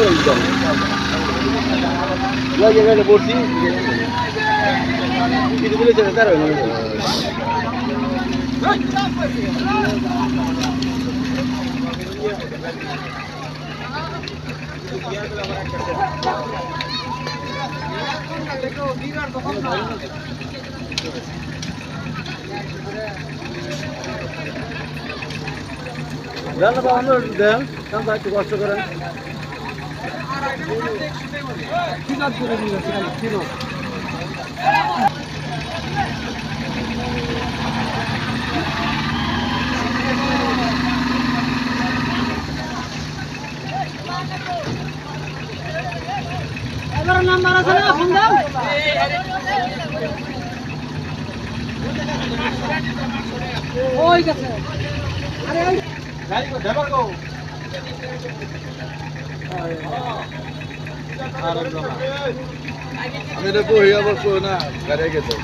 Voy a llegar a por sí. Y tú le echas tarde, Yalla bağımlı öldü de. Sen daha çok kastı কামটা একটু কষ্ট করেন এগারো number আছে না ফোন দাও ওই গেছে আরে। ওই আমি এটা বই আবার কই না গাড়ি গেছে